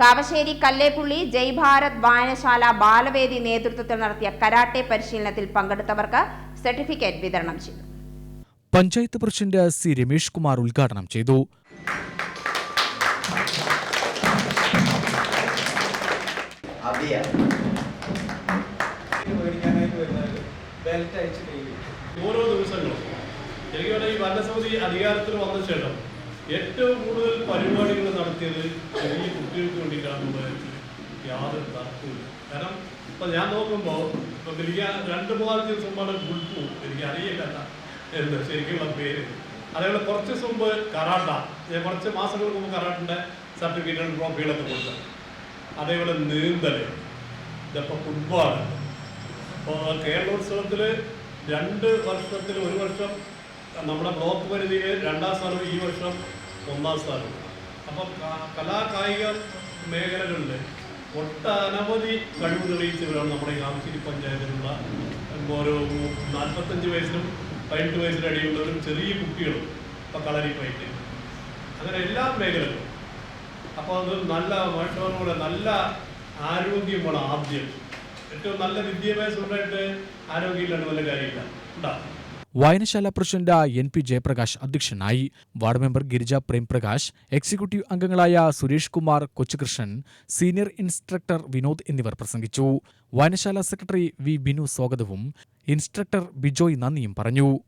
കാവശ്ശേരി കല്ലേപ്പുള്ളി ജയ്ഭാരത് വായനശാല ബാലവേദി നേതൃത്വത്തിൽ നടത്തിയ കരാട്ടെ പരിശീലനത്തിൽ പങ്കെടുത്തവർക്ക് സർട്ടിഫിക്കറ്റ് വിതരണം ചെയ്തു. പഞ്ചായത്ത് പ്രസിഡന്റ് സി രമേഷ് കുമാർ ഉദ്ഘാടനം ചെയ്തു. ഓരോ ദിവസങ്ങളും. എനിക്ക് ഈ ഭരണസമിതി അധികാരത്തിൽ വന്ന ശേഷം ഏറ്റവും കൂടുതൽ പരിപാടികൾ നടത്തിയത് ചെറിയ കുട്ടികൾക്ക് വേണ്ടിയിട്ടാണെന്നുള്ളത് യാതൊരു തർക്കമില്ല കാരണം ഇപ്പൊ ഞാൻ നോക്കുമ്പോൾ ഇപ്പൊ എനിക്ക് രണ്ട് മൂന്നാൽ ദിവസം മുമ്പാണ് ഗുൾപു എനിക്ക് അറിയില്ല എന്താ ശരിക്കുള്ള പേര്. അതേപോലെ കുറച്ച് ദിവസം മുമ്പ് കറാട്ട കുറച്ച് മാസങ്ങൾക്ക് മുമ്പ് കറാട്ടിന്റെ സർട്ടിഫിക്കറ്റും ട്രോഫികളൊക്കെ കൊടുത്തു അതേപോലെ നീന്തൽ. ഇതപ്പോൾ ഫുട്ബോൾ അപ്പോൾ കേരളോത്സവത്തിൽ രണ്ട് വർഷത്തിൽ ഒരു വർഷം നമ്മുടെ ബ്ലോക്ക് പരിധിയിൽ രണ്ടാം സ്ഥാനം ഈ വർഷം ഒന്നാം സ്ഥാനം അപ്പോൾ കലാ കായിക മേഖലകളിൽ ഒട്ടനവധി കഴിവ് തെളിയിച്ചവരാണ് നമ്മുടെ ഈ ആമശ്ശേരി പഞ്ചായത്തിലുള്ള ഓരോ നാൽപ്പത്തഞ്ച് വയസ്സിനും പതിനെട്ട് വയസ്സിന് അടിയുള്ളവരും ചെറിയ കുട്ടികളും ഇപ്പം കളരി ഫൈറ്റ് അങ്ങനെ എല്ലാ മേഖലകളും അപ്പോൾ അത് നല്ല മനുഷ്യരോട് നല്ല ആരോഗ്യമാണ് ആദ്യം. ഏറ്റവും നല്ല വിദ്യാഭ്യാസം ഉണ്ടായിട്ട് ആരോഗ്യമില്ലാണ്ട് നല്ല കാര്യമില്ല. ഉണ്ടാവും വായനശാല പ്രസിഡന്റ് എൻ പി ജയപ്രകാശ് അധ്യക്ഷനായി. Ward member Girija Premprakash executive അംഗങ്ങളായ സുരേഷ് കുമാർ കൊച്ചുകൃഷ്ണൻ സീനിയർ ഇൻസ്ട്രക്ടർ വിനോദ് എന്നിവർ പ്രസംഗിച്ചു. വായനശാല സെക്രട്ടറി വി ബിനു സ്വാഗതവും ഇൻസ്ട്രക്ടർ ബിജോയ് നന്ദിയും പറഞ്ഞു.